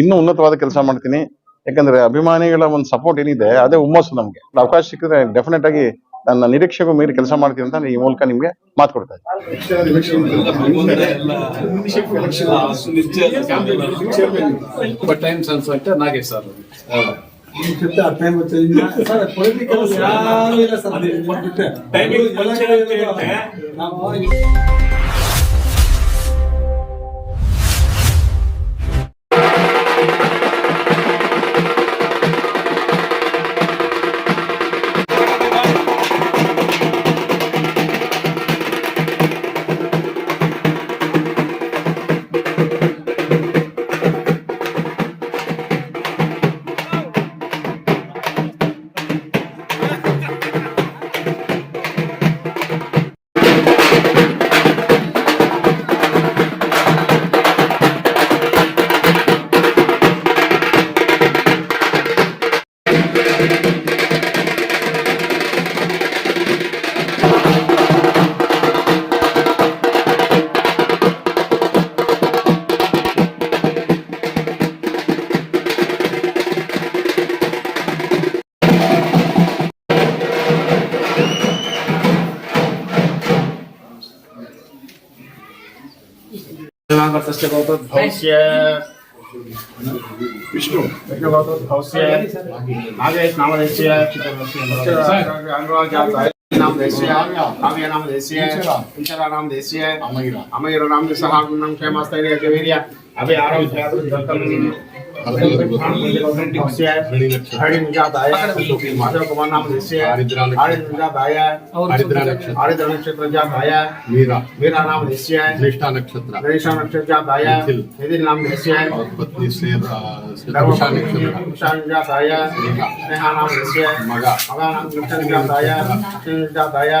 ಇನ್ನೂ ಉನ್ನತವಾದ ಕೆಲಸ ಮಾಡ್ತೀನಿ. ಯಾಕಂದ್ರೆ ಅಭಿಮಾನಿಗಳ ಒಂದು ಸಪೋರ್ಟ್ ಏನಿದೆ ಅದೇ ಹುಮ್ಮಸ್ಸು ನಮಗೆ. ಅವಕಾಶ ಸಿಕ್ಕಿದ್ರೆ ಡೆಫಿನೆಟ್ ಆಗಿ ನನ್ನ ನಿರೀಕ್ಷೆಗೂ ಮೀರಿ ಕೆಲಸ ಮಾಡ್ತೀನಿ ಅಂತ ಈ ಮೂಲಕ ನಿಮ್ಗೆ ಮಾತು ಕೊಡ್ತಾ ಇದ್ದೀನಿ. ಟೈಮ್ নাম্বার চেষ্টা করতো ভবিষ্যৎ विष्णु नागेश नाम देशीय नाम देशीय नामय नाम देशीय इंचरा नाम देशीय अमयरा अमयरा नाम के सहार नाम फेमस तैयार के एरिया अभी आराम से आरिद्रा नक्षत्र जात आया मेरा मेरा नाम ऋष्य है। ज्येष्ठा नक्षत्र ज्येष्ठा नक्षत्र जात आया नितिन नाम ऋष्य है और पत्नी से उषा नक्षत्र उषा जात आया नेहा नाम ऋष्य है मगा मगा नाम नक्षत्र जात आया जात आया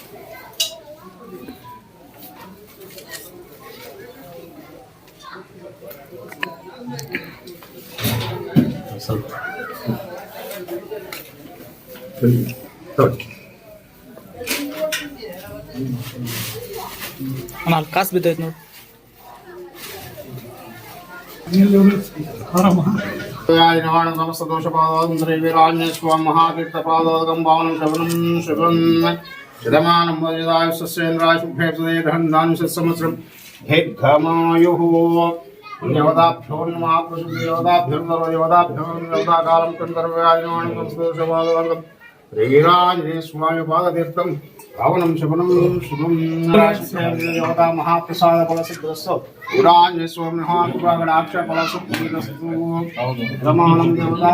Anal kas bir de nur. ായനവാണതമ സന്തോഷപാദാന്തരൈവീരാഞ്ജന സ്വാം മഹാതീർത്ഥപാദകം പാവനം ശവനം ശുഭം ശതമാനം വജതായുസ്യേന്ദ്രായ ശുഭേതദേഹന്താനുസമസ്രം ഹേദ്ഘമായുഃ യവതാഭ്യോന്മാത്മശുദ്ധ യവതാഭ്യന്തരോ യവതാഭ്യോന്താകാലം ചന്ദ്രവ്യാജനവാണം സന്തോഷപാദകം శ్రీరాజనే స్వామి పాదతీర్థం పావనం శమనం శుభం దేవతా మహాప్రసాద కలసగ్రస్సు గురాజనే స్వామి మహాకృపాగణాక్ష కలసగ్రస్సు రమాణం దేవతా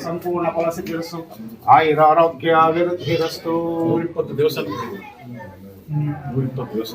సంపూర్ణ కలసగ్రస్సు ఆయురారోగ్య అభివృద్ధిరస్సు ಇಪ್ಪತ್ತು ದಿವಸ ಇಪ್ಪತ್ತು ದಿವಸ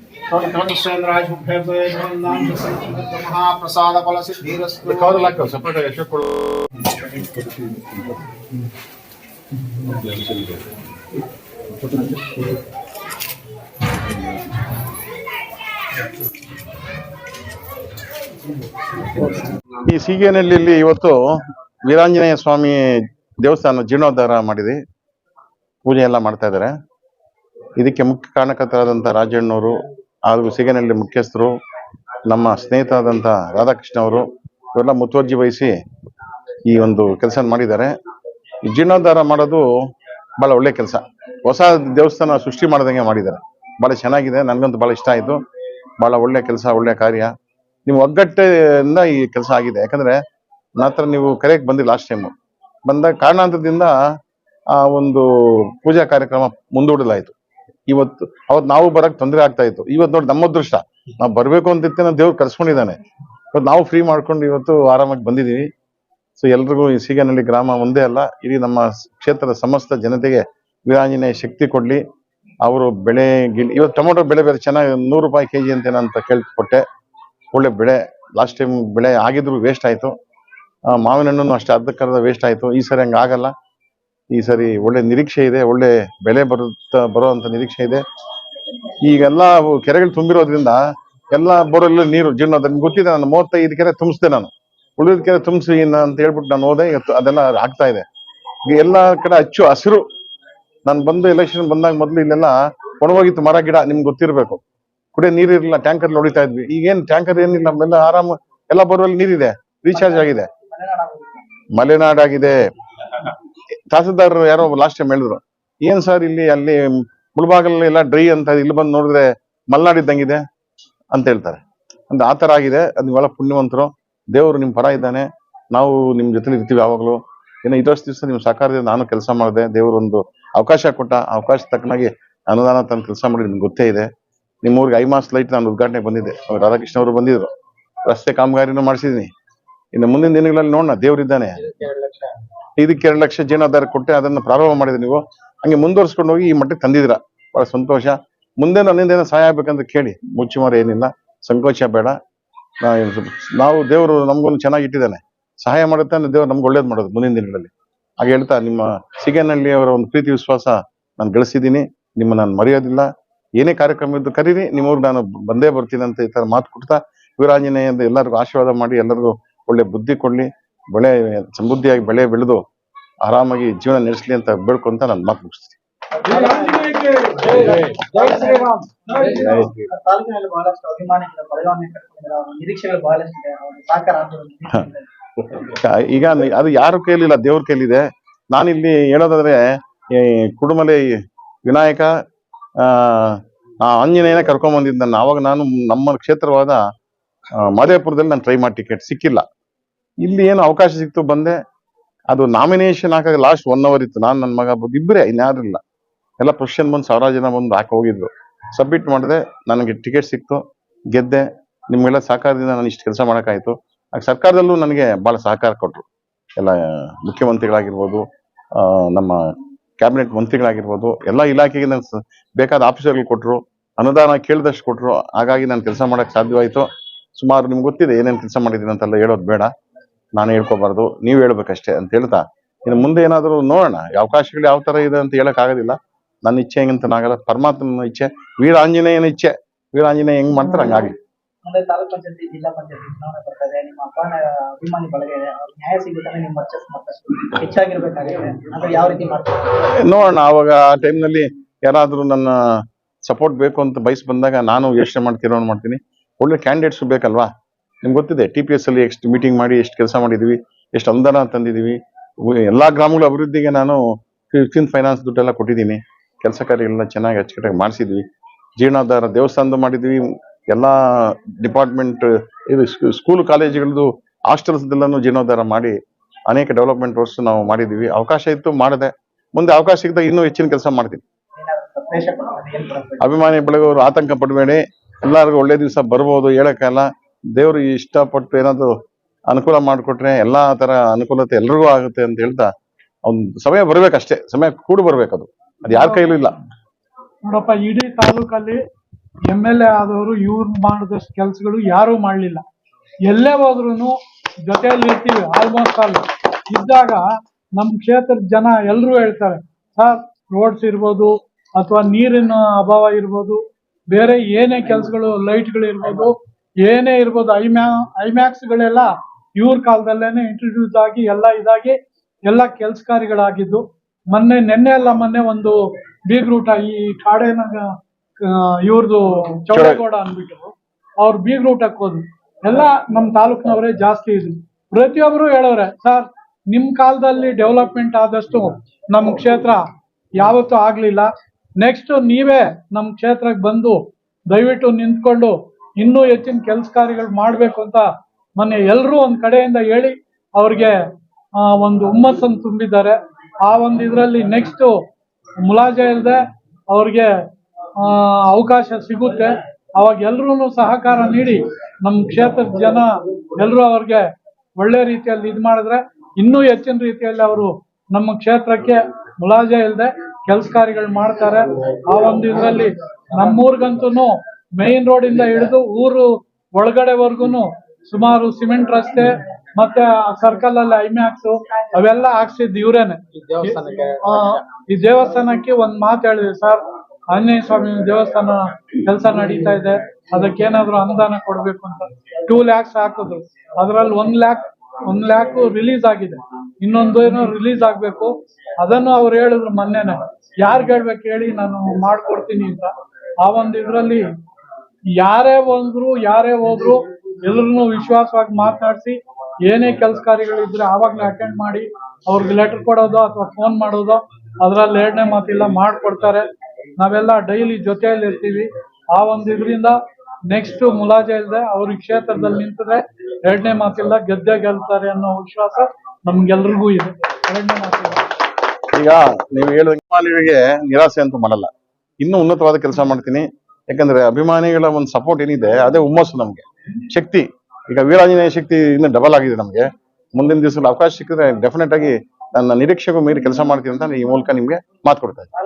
ಮಹಾಪ್ರಸಾದ ಫಲ ಇಲ್ಲಿ ಇವತ್ತು ವೀರಾಂಜನೇಯ ಸ್ವಾಮಿ ದೇವಸ್ಥಾನ ಜೀರ್ಣೋದ್ಧಾರ ಮಾಡಿದೆ. ಪೂಜೆ ಎಲ್ಲ ಮಾಡ್ತಾ ಇದ್ದಾರೆ. ಇದಕ್ಕೆ ಮುಖ್ಯ ಕಾರಣಕರ್ತರಾದಂಥ ರಾಜಣ್ಣವರು ಹಾಗೂ ಸಿಗನಹಳ್ಳಿ ಮುಖ್ಯಸ್ಥರು, ನಮ್ಮ ಸ್ನೇಹಿತರಾದಂಥ ರಾಧಾಕೃಷ್ಣ ಅವರು, ಇವೆಲ್ಲ ಮುತುವರ್ಜಿ ವಹಿಸಿ ಈ ಒಂದು ಕೆಲಸ ಮಾಡಿದ್ದಾರೆ. ಜೀರ್ಣೋದ್ಧಾರ ಮಾಡೋದು ಬಹಳ ಒಳ್ಳೆ ಕೆಲಸ. ಹೊಸ ದೇವಸ್ಥಾನ ಸೃಷ್ಟಿ ಮಾಡಿದಂಗೆ ಮಾಡಿದ್ದಾರೆ. ಬಹಳ ಚೆನ್ನಾಗಿದೆ, ನನಗಂತೂ ಬಹಳ ಇಷ್ಟ ಆಯಿತು. ಬಹಳ ಒಳ್ಳೆ ಕೆಲಸ, ಒಳ್ಳೆ ಕಾರ್ಯ. ನೀವು ಒಗ್ಗಟ್ಟಿಂದ ಈ ಕೆಲಸ ಆಗಿದೆ. ಯಾಕಂದ್ರೆ ನಾತ್ರ ನೀವು ಕರೆಯಕ್ಕೆ ಬಂದಿಲ್ಲ ಲಾಸ್ಟ್ ಟೈಮ್ ಬಂದಾಗ ಕಾರಣಾಂತರದಿಂದ ಆ ಒಂದು ಪೂಜಾ ಕಾರ್ಯಕ್ರಮ ಮುಂದೂಡಲಾಯಿತು. ಇವತ್ತು ಅವತ್ತು ನಾವು ಬರಕ್ ತೊಂದರೆ ಆಗ್ತಾ ಇತ್ತು. ಇವತ್ತು ನೋಡಿ ನಮ್ಮ ಅದೃಷ್ಟ. ನಾವು ಬರ್ಬೇಕು ಅಂತಿತ್ತೆ ನಾವು ದೇವ್ರು ಕರ್ಸ್ಕೊಂಡಿದ್ದಾನೆ. ಇವತ್ತು ನಾವು ಫ್ರೀ ಮಾಡ್ಕೊಂಡು ಇವತ್ತು ಆರಾಮಾಗಿ ಬಂದಿದೀವಿ ಸೊ ಎಲ್ರಿಗೂ ಈ ಸೀಗನಹಳ್ಳಿ ಗ್ರಾಮ ಒಂದೇ ಅಲ್ಲ, ಇಡೀ ನಮ್ಮ ಕ್ಷೇತ್ರದ ಸಮಸ್ತ ಜನತೆಗೆ ವೀರಾಂಜನೇಯ ಶಕ್ತಿ ಕೊಡ್ಲಿ. ಅವರು ಬೆಳೆ ಗಿಳಿ ಇವತ್ತು ಟೊಮೊಟೊ ಬೆಳೆ ಬೇರೆ ಚೆನ್ನಾಗಿ ನೂರು ರೂಪಾಯಿ ಕೆಜಿ ಅಂತೇನೋ ಅಂತ ಕೇಳ್ಕೊಟ್ಟೆ ಒಳ್ಳೆ ಬೆಳೆ. ಲಾಸ್ಟ್ ಟೈಮ್ ಬೆಳೆ ಆಗಿದ್ರು ವೇಸ್ಟ್ ಆಯ್ತು. ಮಾವಿನ ಹಣ್ಣು ಅಷ್ಟೇ ಅರ್ಧಕ್ಕರ್ಧ ವೇಸ್ಟ್ ಆಯ್ತು. ಈ ಸರಿ ಹಂಗೆ ಆಗಲ್ಲ. ಈ ಸರಿ ಒಳ್ಳೆ ನಿರೀಕ್ಷೆ ಇದೆ, ಒಳ್ಳೆ ಬೆಳೆ ಬರುತ್ತ, ಬರುವಂತ ನಿರೀಕ್ಷೆ ಇದೆ. ಈಗೆಲ್ಲ ಕೆರೆಗಳು ತುಂಬಿರೋದ್ರಿಂದ ಎಲ್ಲ ಬೋರಲ್ಲೂ ನೀರು ಜೀರ್ಣ ಅದನ್ನ ಗೊತ್ತಿದೆ, ನಾನು ಮೂವತ್ತೈದು ಕೆರೆ ತುಂಬಿಸಿದೆ ನಾನು. ಉಳಿದ ಕೆರೆ ತುಂಬಿಸಿ ಅಂತ ಹೇಳ್ಬಿಟ್ಟು ನಾನು ಹೋದೆ ಅದೆಲ್ಲ ಆಗ್ತಾ ಇದೆ. ಎಲ್ಲ ಕಡೆ ಅಚ್ಚು ಹಸಿರು. ನಾನು ಬಂದು ಎಲೆಕ್ಷನ್ ಬಂದಾಗ ಮೊದಲು ಇಲ್ಲೆಲ್ಲ ಒಣವಾಗಿತ್ತು ಮರ, ಗಿಡ, ನಿಮ್ಗೆ ಗೊತ್ತಿರಬೇಕು. ಕುಡಿಯೋ ನೀರಿರಲಿಲ್ಲ ಟ್ಯಾಂಕರ್ ಹೊಡಿತಾ ಇದ್ವಿ. ಈಗೇನ್ ಟ್ಯಾಂಕರ್ ಏನಿಲ್ಲ, ನಮ್ಮೆಲ್ಲ ಆರಾಮ, ಎಲ್ಲ ಬೋರ್ವೆಲ್ ನೀರಿದೆ ರೀಚಾರ್ಜ್ ಆಗಿದೆ. ಮಲೆನಾಡಾಗಿದೆ. ತಹಸೀಲ್ದಾರ್ ಯಾರೋ ಲಾಸ್ಟ್ ಟೈಮ್ ಹೇಳಿದ್ರು, ಏನ್ ಸರ್ ಇಲ್ಲಿ ಅಲ್ಲಿ ಮುಳಬಾಗಲ್ ಎಲ್ಲ ಡ್ರೈ ಅಂತ ಇಲ್ಲಿ ಬಂದು ನೋಡಿದ್ರೆ ಮಲ್ನಾಡ್ ಇದ್ದಂಗಿದೆ? ಅಂತ ಹೇಳ್ತಾರೆ. ಅಂದ್ರೆ ಆ ತರ ಆಗಿದೆ. ಅದ್ ನೀವೆಲ್ಲ ಪುಣ್ಯವಂತರು. ದೇವರು ನಿಮ್ ಪರ ಇದ್ದಾನೆ. ನಾವು ನಿಮ್ ಜೊತೆ ಇರ್ತೀವಿ ಯಾವಾಗಲೂ. ಇನ್ನು ಇದಷ್ಟು ದಿವಸ ನಿಮ್ ಸಹಕಾರದಿಂದ ನಾನು ಕೆಲಸ ಮಾಡಿದೆ. ದೇವರು ಒಂದು ಅವಕಾಶ ಕೊಟ್ಟ ಅವಕಾಶ ತಕ್ಕನಾಗಿ ಅನುದಾನ ತಂದು ಕೆಲಸ ಮಾಡಿ ನಿಮ್ಗೆ ಗೊತ್ತೇ ಇದೆ. ನಿಮ್ಮ ಊರಿಗೆ ಮಾಸ್ ಲೈಟ್ ನಾನು ಉದ್ಘಾಟನೆ ಬಂದಿದ್ದೆ. ರಾಧಾಕೃಷ್ಣ ಅವರು ಬಂದಿದ್ರು. ರಸ್ತೆ ಕಾಮಗಾರಿನೂ ಮಾಡಿಸಿದೀನಿ. ಇನ್ನು ಮುಂದಿನ ದಿನಗಳಲ್ಲಿ ನೋಡೋಣ. ದೇವರಿದ್ದಾನೆ ಇದಕ್ಕೆ ಎರಡು ಲಕ್ಷ ಜೀರ್ಣೋದ್ಧಾರ ಕೊಟ್ಟೆ ಅದನ್ನ ಪ್ರಾರಂಭ ಮಾಡಿದ್ರಿ ನೀವು. ಹಂಗೆ ಮುಂದುವರ್ಸ್ಕೊಂಡು ಹೋಗಿ ಈ ಮಟ್ಟಕ್ಕೆ ತಂದಿದ್ದೀರಾ. ಬಹಳ ಸಂತೋಷ. ಮುಂದೆ ನನ್ನಿಂದ ಏನೋ ಸಹಾಯ ಆಗ್ಬೇಕಂತ ಕೇಳಿ. ಮುಚ್ಚುಮರ ಏನಿಲ್ಲ. ಸಂಕೋಚ ಬೇಡ. ನಾವು ದೇವರು ನಮ್ಗೊಂದು ಚೆನ್ನಾಗಿ ಇಟ್ಟಿದ್ದಾನೆ. ಸಹಾಯ ಮಾಡುತ್ತೆ ಅಂದ್ರೆ ದೇವ್ರು ನಮ್ಗೆ ಒಳ್ಳೇದು ಮಾಡೋದು ಮುಂದಿನ ದಿನಗಳಲ್ಲಿ. ಹಾಗೆ ಹೇಳ್ತಾ ನಿಮ್ಮ ಸಿಗನಹಳ್ಳಿ ಅವರ ಒಂದು ಪ್ರೀತಿ ವಿಶ್ವಾಸ ನಾನು ಗಳಿಸಿದ್ದೀನಿ. ನಿಮ್ಮ ನಾನು ಮರೆಯೋದಿಲ್ಲ. ಏನೇ ಕಾರ್ಯಕ್ರಮ ಇದ್ದು ಕರೀರಿ. ನಿಮ್ಮವ್ರಿಗೆ ನಾನು ಬಂದೇ ಬರ್ತೀನಿ ಅಂತ ಈ ತರ ಮಾತು ಕೊಡ್ತಾ ವೀರಾಂಜನೇಯ ಅಂತ ಎಲ್ಲರಿಗೂ ಆಶೀರ್ವಾದ ಮಾಡಿ, ಎಲ್ಲರಿಗೂ ಒಳ್ಳೆ ಬುದ್ಧಿ ಕೊಡ್ಲಿ. ಬೆಳೆ ಸಮೃದ್ಧಿಯಾಗಿ ಬೆಳೆ ಬೆಳೆದು ಆರಾಮಾಗಿ ಜೀವನ ನಡೆಸಲಿ ಅಂತ ಬೇಡ್ಕೊಂತ ನಾನು ಮಾತು ಮುಗಿಸ್ತೀನಿ. ಈಗ ಅದು ಯಾರ ಕೈಲಿಲ್ಲ ದೇವ್ರ ಕೈಲಿದೆ ನಾನಿಲ್ಲಿ ಹೇಳೋದಾದ್ರೆ ಈ ಕುಡುಮಲೆ ವಿನಾಯಕ ಆ ಆಂಜನೇಯನ ಕರ್ಕೊಂಡ್ ಬಂದಿದ್ದ ನಾನು ಅವಾಗ ನಾನು ನಮ್ಮ ಕ್ಷೇತ್ರವಾದ ಮಾದೇಪುರದಲ್ಲಿ ನಾನು ಟ್ರೈ ಮಾಡಿ ಟಿಕೆಟ್ ಸಿಕ್ಕಿಲ್ಲ. ಇಲ್ಲಿ ಏನು ಅವಕಾಶ ಸಿಕ್ತು ಬಂದೆ. ಅದು ನಾಮಿನೇಷನ್ ಹಾಕಾಗ ಲಾಸ್ಟ್ ಒನ್ ಅವರ್ ಇತ್ತು. ನಾನು ನನ್ನ ಮಗ ಇಬ್ಬರೇ ಇಬ್ಬರೇ ಇನ್ಯಾರಿಲ್ಲ ಎಲ್ಲ ಪ್ರೊಫೆಷನ್ ಬಂದು ಸಾವಿರ ಜನ ಬಂದು ಹಾಕಿ ಹೋಗಿದ್ರು. ಸಬ್ಮಿಟ್ ಮಾಡಿದೆ, ನನಗೆ ಟಿಕೆಟ್ ಸಿಕ್ತು. ಗೆದ್ದೆ. ನಿಮ್ಗೆಲ್ಲ ಸಹಕಾರದಿಂದ ನಾನು ಇಷ್ಟು ಕೆಲಸ ಮಾಡೋಕ್ಕಾಯ್ತು. ಸರ್ಕಾರದಲ್ಲೂ ನನಗೆ ಭಾಳ ಸಹಕಾರ ಕೊಟ್ಟರು ಎಲ್ಲ ಮುಖ್ಯಮಂತ್ರಿಗಳಾಗಿರ್ಬೋದು ನಮ್ಮ ಕ್ಯಾಬಿನೆಟ್ ಮಂತ್ರಿಗಳಾಗಿರ್ಬೋದು, ಎಲ್ಲ ಇಲಾಖೆಗೆ ನಾನು ಬೇಕಾದ ಆಫೀಸರ್ಗಳು ಕೊಟ್ಟರು ಅನುದಾನ ಕೇಳಿದಷ್ಟು ಕೊಟ್ಟರು ಹಾಗಾಗಿ ನಾನು ಕೆಲಸ ಮಾಡೋಕ್ಕೆ ಸಾಧ್ಯವಾಯಿತು. ಸುಮಾರು ನಿಮ್ಗೆ ಗೊತ್ತಿದೆ ಏನೇನು ಕೆಲಸ ಮಾಡಿದ್ದೀನಿ ಅಂತೆಲ್ಲ ಹೇಳೋದು ಬೇಡ. ನಾನು ಹೇಳ್ಕೋಬಾರ್ದು ನೀವು ಹೇಳ್ಬೇಕಷ್ಟೇ ಅಂತ ಹೇಳ್ತಾ ಇನ್ನು ಮುಂದೆ ಏನಾದರೂ ನೋಡೋಣ ಅವಕಾಶಗಳು ಯಾವ ತರ ಇದೆ ಅಂತ ಹೇಳಕ್ ಆಗೋದಿಲ್ಲ. ನನ್ನ ಇಚ್ಛೆ ಹೆಂಗಂತ ನಾಗಲ್ಲ ಪರಮಾತ್ಮನ ಇಚ್ಛೆ ವೀರ ಆಂಜನೇಯನ ಇಚ್ಛೆ ವೀರ ಆಂಜನೇಯ ಹೆಂಗ್ ಮಾಡ್ತಾರೆ ಹಂಗಾಗಿ ಮುಂದೆ ತಾಲೂಕ್ ಪಂಚಾಯತಿ ಜಿಲ್ಲಾ ಪಂಚಾಯತಿ ಚುನಾವಣೆ ಬರ್ತದೆ ನಿಮ್ಮ ಅಪ್ಪನ ಅಭಿಮಾನಿ ಬಳಗ ಇದೆ ಅವ್ರಿಗೆ ನ್ಯಾಯ ಸಿಗುತ್ತಾನೆ ನಿಮ್ಮ ವರ್ಚಸ್ ಮತ್ತಷ್ಟು ಹೆಚ್ಚಾಗಿರ್ಬೇಕಾಗುತ್ತೆ. ಅಂದ್ರೆ ಯಾವ ರೀತಿ ಮಾಡ್ತಾರೆ? ನೋಡೋಣ ಅವಾಗ ಆ ಟೈಮ್ನಲ್ಲಿ ಯಾರಾದ್ರೂ ನನ್ನ ಸಪೋರ್ಟ್ ಬೇಕು ಅಂತ ಬಯಸ್ ಬಂದಾಗ ನಾನು ಯೋಚನೆ ಮಾಡ್ತಿರೋ ಮಾಡ್ತೀನಿ. ಒಳ್ಳೆ ಕ್ಯಾಂಡಿಡೇಟ್ಸ್ ಬೇಕಲ್ವಾ? ನಿಮ್ಗೆ ಗೊತ್ತಿದೆ ಟಿ ಪಿ ಎಸ್ ಅಲ್ಲಿ ಎಷ್ಟು ಮೀಟಿಂಗ್ ಮಾಡಿ, ಎಷ್ಟು ಕೆಲಸ ಮಾಡಿದೀವಿ, ಎಷ್ಟು ಅನುದಾನ ತಂದಿದೀವಿ. ಎಲ್ಲಾ ಗ್ರಾಮಗಳ ಅಭಿವೃದ್ಧಿಗೆ ನಾನು ಫಿಫ್ಟೀನ್ ಫೈನಾನ್ಸ್ ದುಡ್ಡೆಲ್ಲ ಕೊಟ್ಟಿದ್ದೀನಿ. ಕೆಲಸ ಕಾರ್ಯಗಳನ್ನ ಚೆನ್ನಾಗಿ ಅಚ್ಚುಕಟ್ಟಾಗಿ ಮಾಡಿಸಿದ್ವಿ. ಜೀರ್ಣೋದ್ಧಾರ ದೇವಸ್ಥಾನದ ಮಾಡಿದ್ವಿ. ಎಲ್ಲಾ ಡಿಪಾರ್ಟ್ಮೆಂಟ್ ಇದು ಸ್ಕೂಲ್ ಕಾಲೇಜುಗಳದ್ದು ಹಾಸ್ಟೆಲ್ಸ್ ಎಲ್ಲಾನು ಜೀರ್ಣೋದ್ಧಾರ ಮಾಡಿ ಅನೇಕ ಡೆವಲಪ್ಮೆಂಟ್ ವರ್ಕ್ಸ್ ನಾವು ಮಾಡಿದೀವಿ. ಅವಕಾಶ ಇತ್ತು, ಮಾಡದೆ. ಮುಂದೆ ಅವಕಾಶ ಸಿಗ್ದಾಗ ಇನ್ನೂ ಹೆಚ್ಚಿನ ಕೆಲಸ ಕೊಡ್ತಾರೆ ಅಭಿಮಾನಿ ಬೆಳಗೋರು ಆತಂಕ ಪಡಬೇಡಿ. ಎಲ್ಲರಿಗೂ ಒಳ್ಳೆ ದಿವಸ ಬರ್ಬೋದು ಹೇಳಕ್ಕಾಗಲ್ಲ ದೇವ್ರು ಇಷ್ಟಪಟ್ಟು ಏನಾದ್ರು ಅನುಕೂಲ ಮಾಡಿಕೊಟ್ರೆ ಎಲ್ಲಾ ತರ ಅನುಕೂಲತೆ ಎಲ್ರಿಗೂ ಆಗುತ್ತೆ ಅಂತ ಹೇಳ್ತಾ ಒಂದು ಸಮಯ ಬರ್ಬೇಕಷ್ಟೇ, ಸಮಯ ಕೂಡಿ ಬರ್ಬೇಕು ಅದು ಅದು ಯಾರ ಕೈಲೂ ಇಲ್ಲ. ನೋಡಪ್ಪ, ಇಡೀ ತಾಲೂಕಲ್ಲಿ ಎಂ ಎಲ್ ಎ ಆದವರು ಇವ್ರು ಮಾಡಿದಷ್ಟು ಕೆಲಸಗಳು ಯಾರೂ ಮಾಡಲಿಲ್ಲ. ಎಲ್ಲೇ ಹೋದ್ರು ಜೊತೆಯಲ್ಲಿ ಇರ್ತೀವಿ ಆಲ್ಮೋಸ್ಟ್ ಆಲ್ ಇದ್ದಾಗ ನಮ್ಮ ಕ್ಷೇತ್ರದ ಜನ ಎಲ್ಲರೂ ಹೇಳ್ತಾರೆ, ಸರ್ ರೋಡ್ಸ್ ಇರ್ಬೋದು ಅಥವಾ ನೀರಿನ ಅಭಾವ ಇರ್ಬೋದು, ಬೇರೆ ಏನೇ ಕೆಲಸಗಳು ಲೈಟ್ಗಳು ಇರ್ಬೋದು ಏನೇ ಇರ್ಬೋದು ಐಮ್ಯಾ, ಐಮ್ಯಾಕ್ಸ್ಗಳೆಲ್ಲ ಇವ್ರ ಕಾಲದಲ್ಲೇನೆ ಇಂಟ್ರೊಡ್ಯೂಸ್ ಆಗಿ ಎಲ್ಲ ಇದಾಗಿ ಎಲ್ಲ ಕೆಲಸ ಕಾರ್ಯಗಳಾಗಿದ್ದು ಮೊನ್ನೆ, ನಿನ್ನೆ ಅಲ್ಲ, ಮೊನ್ನೆ ಒಂದು ಬೀಗ್ರೂಟ ಈ ಕಾಡೇನ ಇವ್ರದ್ದು ಚೌಡೇಗೌಡ ಅಂದ್ಬಿಟ್ಟು ಅವ್ರು ಬೀಗ್ರೂಟಕ್ಕೆ ಹೋದ್ರು ಎಲ್ಲ ನಮ್ಮ ತಾಲೂಕಿನವರೇ ಜಾಸ್ತಿ ಇದ್ರು. ಪ್ರತಿಯೊಬ್ರು ಹೇಳವ್ರೆ ಸರ್, ನಿಮ್ ಕಾಲದಲ್ಲಿ ಡೆವಲಪ್ಮೆಂಟ್ ಆದಷ್ಟು ನಮ್ಮ ಕ್ಷೇತ್ರ ಯಾವತ್ತೂ ಆಗ್ಲಿಲ್ಲ. ನೆಕ್ಸ್ಟ್ ನೀವೇ ನಮ್ಮ ಕ್ಷೇತ್ರಕ್ಕೆ ಬಂದು ದಯವಿಟ್ಟು ನಿಂತ್ಕೊಂಡು ಇನ್ನೂ ಹೆಚ್ಚಿನ ಕೆಲಸ ಕಾರ್ಯಗಳು ಮಾಡ್ಬೇಕು ಅಂತ ಮೊನ್ನೆ ಎಲ್ಲರೂ ಒಂದ್ ಕಡೆಯಿಂದ ಹೇಳಿ ಅವ್ರಿಗೆ ಒಂದು ಹುಮ್ಮಸ್ಸನ್ನು ತುಂಬಿದ್ದಾರೆ. ಆ ಒಂದು ಇದರಲ್ಲಿ ನೆಕ್ಸ್ಟ್ ಮುಲಾಜೆ ಇಲ್ಲದೆ ಅವ್ರಿಗೆ ಅವಕಾಶ ಸಿಗುತ್ತೆ. ಅವಾಗ ಎಲ್ರೂ ಸಹಕಾರ ನೀಡಿ ನಮ್ಮ ಕ್ಷೇತ್ರದ ಜನ ಎಲ್ಲರೂ ಅವ್ರಿಗೆ ಒಳ್ಳೆ ರೀತಿಯಲ್ಲಿ ಇದು ಮಾಡಿದ್ರೆ ಇನ್ನೂ ಹೆಚ್ಚಿನ ರೀತಿಯಲ್ಲಿ ಅವರು ನಮ್ಮ ಕ್ಷೇತ್ರಕ್ಕೆ ಮುಲಾಜೆ ಇಲ್ಲದೆ ಕೆಲಸ ಕಾರ್ಯಗಳು ಮಾಡ್ತಾರೆ. ಆ ಒಂದು ಇದರಲ್ಲಿ ನಮ್ಮೂರ್ಗಂತೂ ಮೇನ್ ರೋಡ್ ಇಂದ ಹಿಡಿದು ಊರು ಒಳಗಡೆವರ್ಗುನು ಸುಮಾರು ಸಿಮೆಂಟ್ ರಸ್ತೆ ಮತ್ತೆ ಸರ್ಕಲ್ ಅಲ್ಲಿ ಐಮ್ಯಾಕ್ಸ್ ಅವೆಲ್ಲ ಹಾಕ್ಸಿದ್ ಇವ್ರೇನೆ. ಈ ದೇವಸ್ಥಾನಕ್ಕೆ ಒಂದ್ ಮಾತು ಹೇಳಿದ್ವಿ ಸರ್ ಆಂಜನೇಯ ಸ್ವಾಮಿ ದೇವಸ್ಥಾನ ಕೆಲಸ ನಡೀತಾ ಇದೆ. ಅದಕ್ಕೆ ಏನಾದ್ರು ಅನುದಾನ ಕೊಡ್ಬೇಕು ಅಂತ. ಟೂ ಲ್ಯಾಕ್ಸ್ ಹಾಕಿದ್ರು ಅದ್ರಲ್ಲಿ ಒಂದ್ ಲ್ಯಾಕ್ ಒಂದ್ ಲ್ಯಾಕ್ ರಿಲೀಸ್ ಆಗಿದೆ. ಇನ್ನೊಂದು ಏನೋ ರಿಲೀಸ್ ಆಗ್ಬೇಕು. ಅದನ್ನು ಅವ್ರು ಹೇಳಿದ್ರು ಮೊನ್ನೆನೆ. ಯಾರ್ಗ್ ಹೇಳ್ಬೇಕು ಹೇಳಿ ನಾನು ಮಾಡ್ಕೊಡ್ತೀನಿ ಅಂತ. ಆ ಒಂದು ಇದ್ರಲ್ಲಿ ಯಾರೇ ಬಂದ್ರು ಯಾರೇ ಹೋದ್ರು ಎಲ್ರು ವಿಶ್ವಾಸವಾಗಿ ಮಾತಾಡಿಸಿ, ಏನೇ ಕೆಲಸ ಕಾರ್ಯಗಳಿದ್ರೆ ಆವಾಗ್ಲೇ ಅಟೆಂಡ್ ಮಾಡಿ, ಅವ್ರಿಗೆ ಲೆಟರ್ ಕೊಡೋದು ಅಥವಾ ಫೋನ್ ಮಾಡೋದು, ಅದ್ರಲ್ಲಿ ಎರಡನೇ ಮಾತಿಲ್ಲ ಮಾಡ್ಕೊಡ್ತಾರೆ. ನಾವೆಲ್ಲ ಡೈಲಿ ಜೊತೆಯಲ್ಲಿ ಇರ್ತೀವಿ. ಆ ಒಂದು ಇದರಿಂದ ನೆಕ್ಸ್ಟ್ ಮುಲಾಜೆ ಇಲ್ಲದೆ ಅವ್ರ ಕ್ಷೇತ್ರದಲ್ಲಿ ನಿಂತಿದ್ರೆ ಎರಡನೇ ಮಾತಿಲ್ಲ, ಗೆದ್ದೆ ಗೆಲ್ತಾರೆ ಅನ್ನೋ ವಿಶ್ವಾಸ ನಮ್ಗೆಲ್ರಿಗೂ ಇದೆ. ಎರಡನೇ ಮಾತಿಲ್ಲ. ಈಗ ನೀವು ಹೇಳುವ ನಿರಾಸೆ ಅಂತೂ ಮಾಡಲ್ಲ. ಇನ್ನೂ ಉನ್ನತವಾದ ಕೆಲಸ ಮಾಡ್ತೀನಿ. ಯಾಕಂದ್ರೆ ಅಭಿಮಾನಿಗಳ ಒಂದು ಸಪೋರ್ಟ್ ಏನಿದೆ ಅದೇ ಹುಮ್ಮಸ್ಸು ನಮ್ಗೆ. ಶಕ್ತಿ. ಈಗ ವೀರಾಂಜನೇಯ ಶಕ್ತಿ ಇನ್ನು ಡಬಲ್ ಆಗಿದೆ ನಮಗೆ. ಮುಂದಿನ ದಿವಸದಲ್ಲಿ ಅವಕಾಶ ಸಿಕ್ಕಿದ್ರೆ ಡೆಫಿನೆಟ್ ಆಗಿ ನನ್ನ ನಿರೀಕ್ಷೆಗೂ ಮೀರಿ ಕೆಲಸ ಮಾಡ್ತೀನಿ ಅಂತ ಈ ಮೂಲಕ ನಿಮ್ಗೆ ಮಾತು ಕೊಡ್ತಾ ಇದ್ದೀನಿ.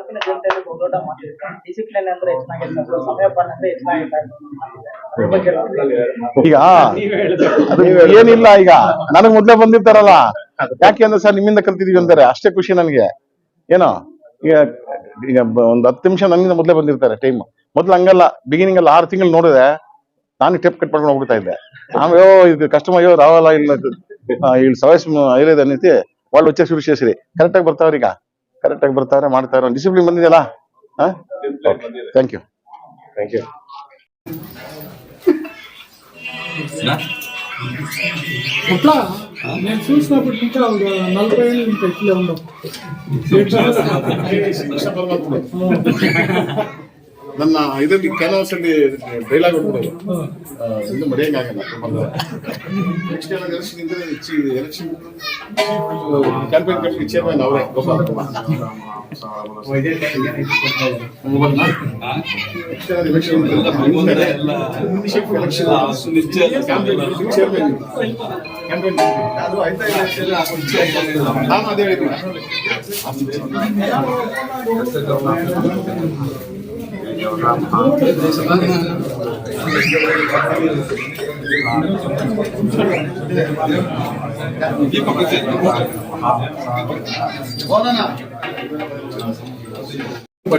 ಈಗ ಏನಿಲ್ಲ ಈಗ. ನನಗ್ ಮೊದ್ಲೇ ಬಂದಿರ್ತಾರಲ್ಲ. ಯಾಕೆ ಅಂದ್ರೆ ಸರ್ ನಿಮ್ಮಿಂದ ಕಲ್ತಿದೀವಿ ಅಂತಾರೆ ಅಷ್ಟೇ ಖುಷಿ ನನಗೆ. ಏನೋ? ಈಗ ಈಗ ಒಂದ್ ಹತ್ತು ನಿಮಿಷ ನನ್ನಿಂದ ಮೊದ್ಲೇ ಬಂದಿರ್ತಾರೆ ಟೈಮ್. ಮೊದ್ಲು ಹಂಗಲ್ಲ ಬಿಗಿನಿಂಗ್ ಅಲ್ಲಿ ಆರು ತಿಂಗಳು ನೋಡಿದ್ರೆ ನಾನು ಟೆಪ್ ಕಟ್ ಮಾಡ್ಕೊಂಡು ಹೋಗ್ಬಿಡ್ತಾ ಇದ್ದೆ ಆಮೇಲೆ ಓ ಇದು ಕಸ್ಟಮರ್ ಅಯ್ಯೋ ರಾವಲ್ಲ ಇಲ್ಲ ಇಲ್ಲಿ ಸವಯಸ್ ಐರೈದು ಅನ್ನೈತಿ ಒಳ್ಳೆ ಉಚ್ಚ ಶುರು ಸೇರಿಸಿ ಕರೆಕ್ಟ್ ಆಗಿ ಬರ್ತಾವ್ರ ಈಗ ಕರೆಕ್ಟ್ ಆಗಿ ಬರ್ತಾವ್ರೆ ಮಾಡ್ತಾವ್ರೆ ಡಿಸಿಪ್ಲಿನ್ ಬಂದಿದೆಯಲ್ಲ ಹಾ ಥ್ಯಾಂಕ್ ಯು ಥ್ಯಾಂಕ್ ಯು అట్లా నేను చూసినప్పటికీ ఒక నలభై ఏళ్ళు ఇంకా ఇట్లే ఉండవు ನನ್ನ ಇದರಲ್ಲಿ ಕೆಲವಸಲ್ಲಿ ಡೈಲಾಗ್ ಇನ್ನು ಇದು ನೆಕ್ಸ್ಟ್ ಎಲೆಕ್ಷನ್ ಕ್ಯಾಂಪೇನ್ ಕಮಿಟಿ ಅದೇ ಹೇಳಿದ್ದೀನಿ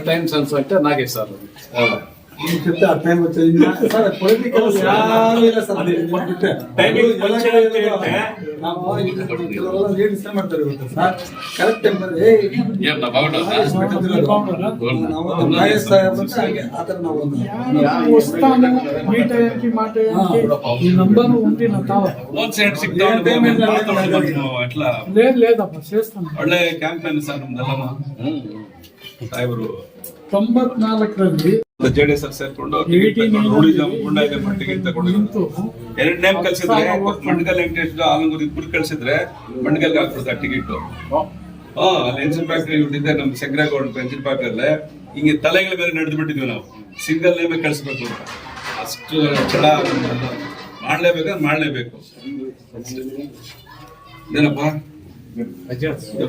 ಟೈಮ್ ಸೆನ್ಸ್ ಅಂತ ನಾಗೇಶ್ ಸರ್ ಒಳ್ಳೆ ಕ್ಯಾಂಪೇನ್ సార్ సాయిబరు ತೊಂಬತ್ನಾಲ್ಕರಲ್ಲಿ ಜೆಡಿಎಸ್ ಅಲ್ಲಿ ಸೇರ್ಕೊಂಡು ರೂಢಿಸಂ ಗುಂಡಾಯಿದೆ ಮಟ್ಟಿಗೆ ನಿಂತು ಎರಡ್ ನೇಮ್ ಕಳ್ಸಿದ್ರೆ ಮಂಡಗಲ್ ವೆಂಕಟೇಶ್ ಆಲಂಗೂರ್ ಇಬ್ಬರು ಕಳ್ಸಿದ್ರೆ ಮಂಡಗಲ್ಗೆ ಹಾಕ್ಬಿಡ್ತಾರೆ ಟಿಕೆಟ್ ಹಾ. ಎಂಜಿನ್ ಫ್ಯಾಕ್ಟ್ರಿ ಇಟ್ಟಿದ್ದೆ ನಮ್ ಶಂಕರೇಗೌಡ ಎನ್ಸಿನ್ ಫ್ಯಾಕ್ಟ್ರಿ ಅಲ್ಲೇ. ಹಿಂಗೆ ತಲೆಗಳ ಮೇಲೆ ನಡೆದು ಬಿಟ್ಟಿದ್ವಿ ನಾವು ಸಿಂಗಲ್ ನೇಮೇ ಕಳ್ಸ್ಬೇಕು ಅಂತ. ಅಷ್ಟು ಚಡ ಮಾಡ್ಲೇಬೇಕಾದ್ರೆ ಮಾಡ್ಲೇಬೇಕು? ಏನಪ್ಪ